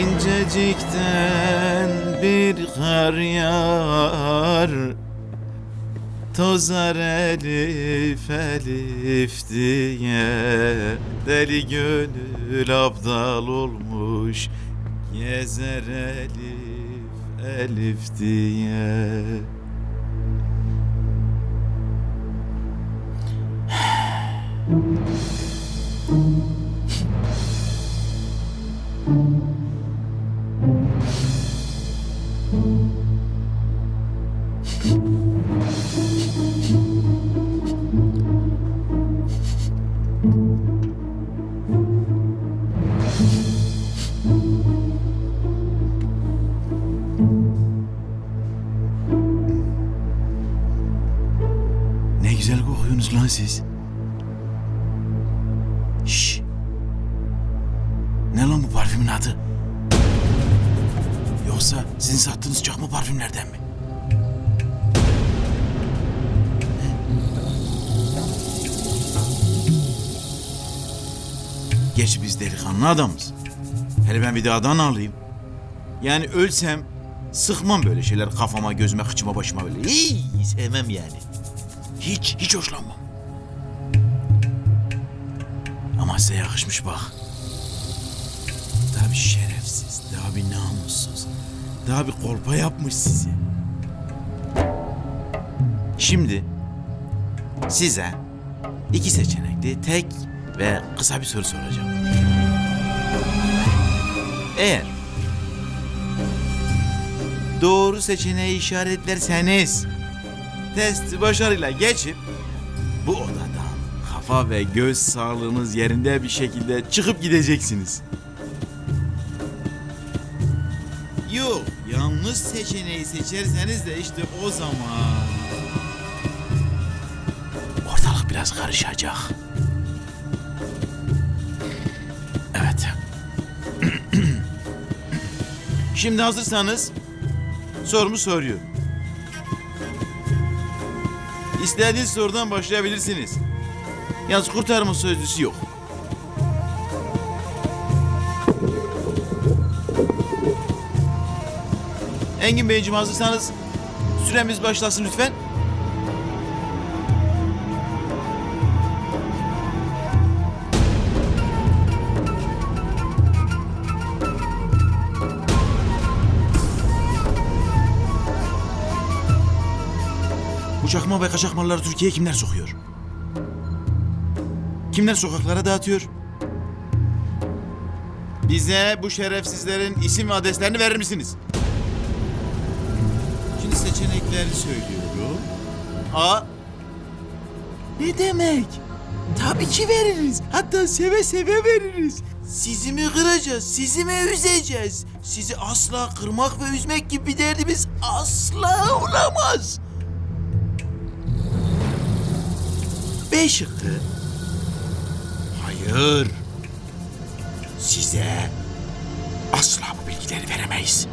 İncecikten bir kar yağar. Tozar elif elif diye. Deli gönül abdal olmuş. Gezer elif elif diye lan siz. Şş. Ne lan bu parfümün adı? Yoksa sizin sattığınız çakma parfümlerden mi? Geç biz delikanlı adamız. Hele ben bir de Adana alayım. Yani ölsem sıkmam böyle şeyler kafama, gözüme, kıçıma, başıma böyle. İyi, sevmem yani. Hiç, hiç hoşlanmam. Size yakışmış bak. Daha bir şerefsiz, daha bir namussuz, daha bir kolpa yapmış sizi. Şimdi size iki seçenekli tek ve kısa bir soru soracağım. Eğer doğru seçeneği işaretlerseniz testi başarıyla geçip bu odadan kafa ve göz sağlığınız yerinde bir şekilde çıkıp gideceksiniz. Yok, yanlış seçeneği seçerseniz de işte o zaman ortalık biraz karışacak. Evet. Şimdi hazırsanız sorumu soruyorum. İstediğiniz sorudan başlayabilirsiniz. Yalnız kurtarma sözlüsü yok. Engin Beyciğim hazırsanız süremiz başlasın lütfen. Bu çakma ve kaçak malları Türkiye'ye kimler sokuyor? Kimler sokaklara dağıtıyor? Bize bu şerefsizlerin isim ve adreslerini verir misiniz? Şimdi seçenekleri söylüyorum. A. Ne demek? Tabii ki veririz. Hatta seve seve veririz. Sizi mi kıracağız? Sizi mi üzeceğiz? Sizi asla kırmak ve üzmek gibi bir derdimiz asla olamaz. B şıkkı. Hayır. Size asla bu bilgileri veremeyiz.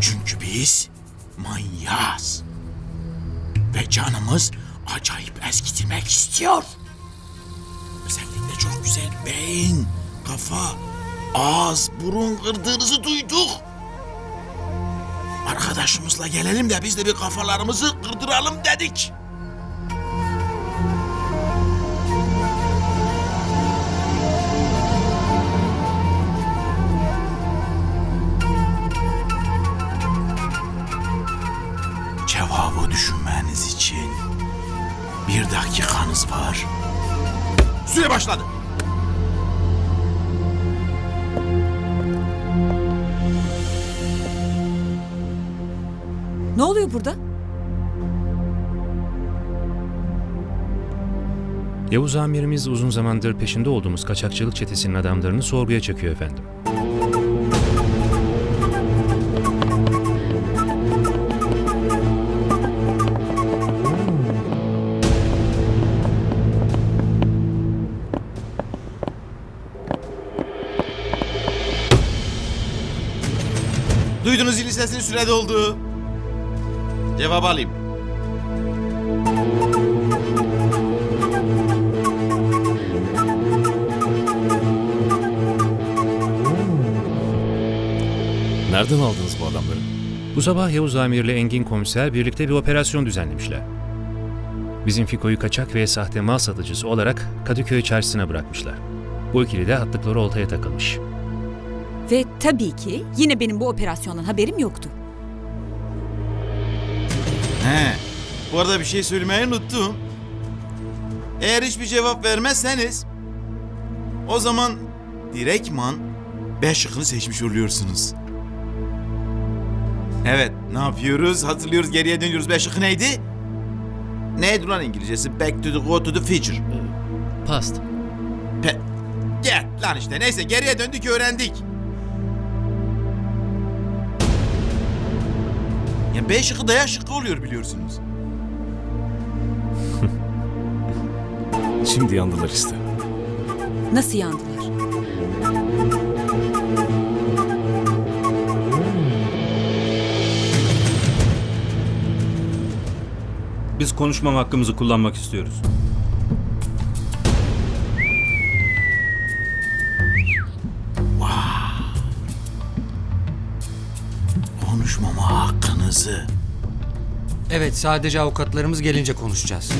Çünkü biz manyağız. Ve canımız acayip eskitilmek istiyor. Özellikle çok güzel beyin, kafa, ağız, burun kırdığınızı duyduk. Arkadaşımızla gelelim de biz de bir kafalarımızı kırdıralım dedik. Var. Süre başladı. Ne oluyor burada? Yavuz amirimiz uzun zamandır peşinde olduğumuz kaçakçılık çetesinin adamlarını sorguya çekiyor efendim. Duydunuz zilin sesini süre doldu. Cevap alayım. Nereden aldınız bu adamları? Bu sabah Yavuz Amir ile Engin Komiser birlikte bir operasyon düzenlemişler. Bizim Fiko'yu kaçak ve sahte mal satıcısı olarak Kadıköy çarşısına bırakmışlar. Bu ikili de attıkları oltaya takılmış. Ve tabii ki yine benim bu operasyondan haberim yoktu. He. Bu arada bir şey söylemeyi unuttum. Eğer hiçbir cevap vermezseniz o zaman direktman B şıkkını seçmiş oluyorsunuz. Evet, ne yapıyoruz? Hatırlıyoruz, geriye dönüyoruz. B şıkkı neydi? Neydi lan İngilizcesi? Back to the go to the future. Past. Pe Gel lan işte. Neyse geriye döndük öğrendik. Ya B şıkkı da ya şıkkı oluyor biliyorsunuz. Şimdi yandılar işte. Nasıl yandılar? Biz konuşmam hakkımızı kullanmak istiyoruz. Konuşmama hakkınızı. Evet, sadece avukatlarımız gelince konuşacağız.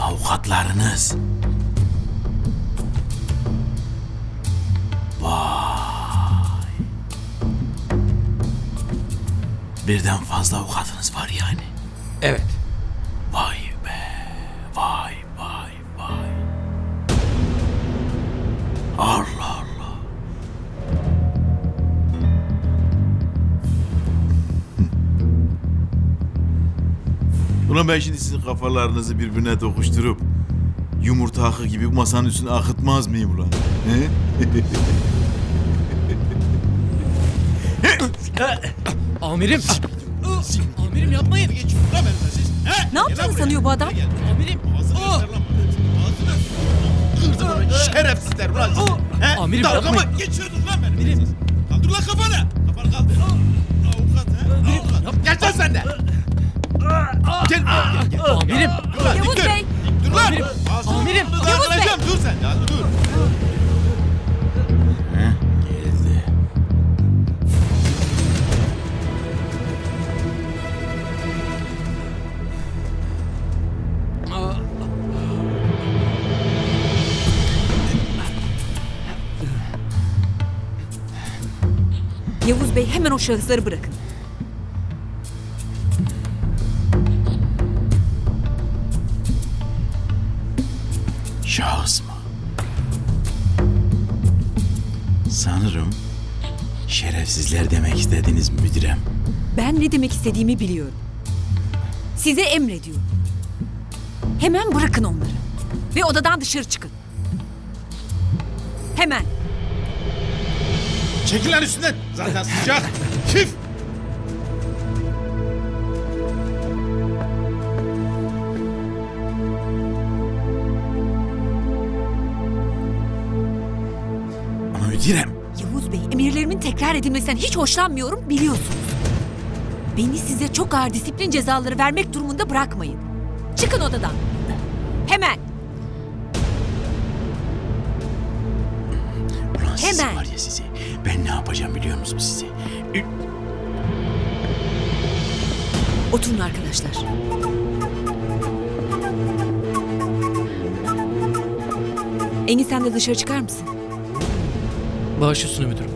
Avukatlarınız. Vay. Birden fazla avukatınız var yani. Evet. Ulan ben şimdi sizin kafalarınızı birbirine dokuşturup yumurta akı gibi bu masanın üstüne akıtmaz mıyım ulan? He? Amirim! Amirim yapmayın! Ne yaptığını sanıyor bu adam? Amirim! Şerefsizler ulan siz. He? Amirim, Dalga mı yapmayın. geçiyordun lan benim? Amirim. Kaldır lan kafanı. Kafanı kaldır. Avukat he? Avukat. Gel lan sen de. Gel. Gel gel. Amirim! Dur lan, Yavuz dik dur. Bey! Dur lan. Amirim, amirim. Yavuz Bey. Dur sen. Ya, dur. He? Geldi. Yavuz Bey hemen o şahısları bırakın. Şahıs mı? Sanırım şerefsizler demek istediniz müdürem. Ben ne demek istediğimi biliyorum. Size emrediyorum. Hemen bırakın onları. Ve odadan dışarı çıkın. Hemen. Çekil lan üstünden. Zaten sıcak. Küf. Müdürem. Yavuz Bey, emirlerimin tekrar edilmesinden hiç hoşlanmıyorum biliyorsunuz. Beni size çok ağır disiplin cezaları vermek durumunda bırakmayın. Çıkın odadan. Hemen. Ulan sizi Hemen. var ya sizi. Ben ne yapacağım biliyor musunuz sizi? Oturun arkadaşlar. Engin sen de dışarı çıkar mısın? Bağış üstüne müdürüm.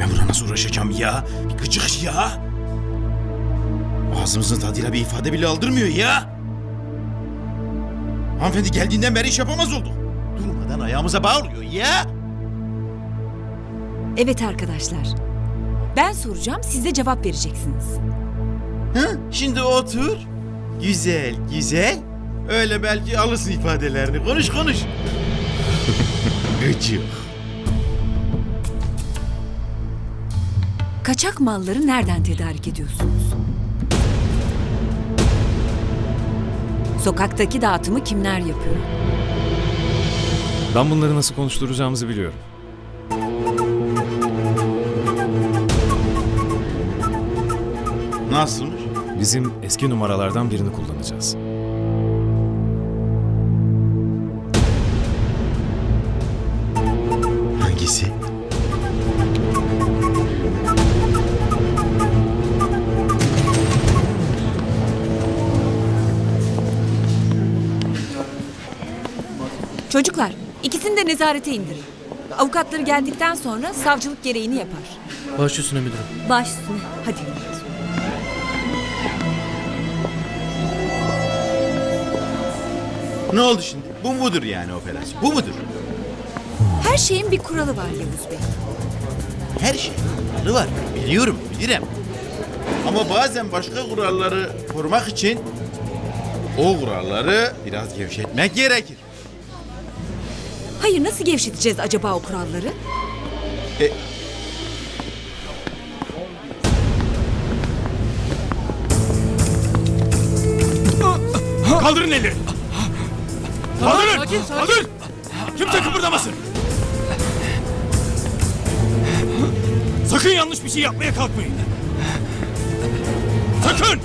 Ben buna nasıl uğraşacağım ya? Bir gıcık ya. Ağzımızın tadıyla bir ifade bile aldırmıyor ya. Hanımefendi geldiğinden beri iş yapamaz olduk. Durmadan ayağımıza bağlıyor ya. Evet arkadaşlar. Ben soracağım, siz de cevap vereceksiniz. Hı? Şimdi otur. Güzel, güzel. Öyle belki alırsın ifadelerini. Konuş, konuş. Gıcık. Kaçak malları nereden tedarik ediyorsunuz? Sokaktaki dağıtımı kimler yapıyor? Ben bunları nasıl konuşturacağımızı biliyorum. Nasılmış? Bizim eski numaralardan birini kullanacağız. Çocuklar, ikisini de nezarete indirin. Avukatları geldikten sonra savcılık gereğini yapar. Baş üstüne müdürüm. Baş üstüne. Hadi. Ne oldu şimdi? Bu mudur yani operasyon? Bu mudur? Her şeyin bir kuralı var Yavuz Bey. Her şey kuralı var. Biliyorum, bilirim. Ama bazen başka kuralları korumak için o kuralları biraz gevşetmek gerekir. Hayır nasıl gevşeteceğiz acaba o kuralları? E, Kaldırın elleri. Kaldırın. sakin, sakin. Kaldır. Kimse kıpırdamasın. Sakın yanlış bir şey yapmaya kalkmayın. Sakın.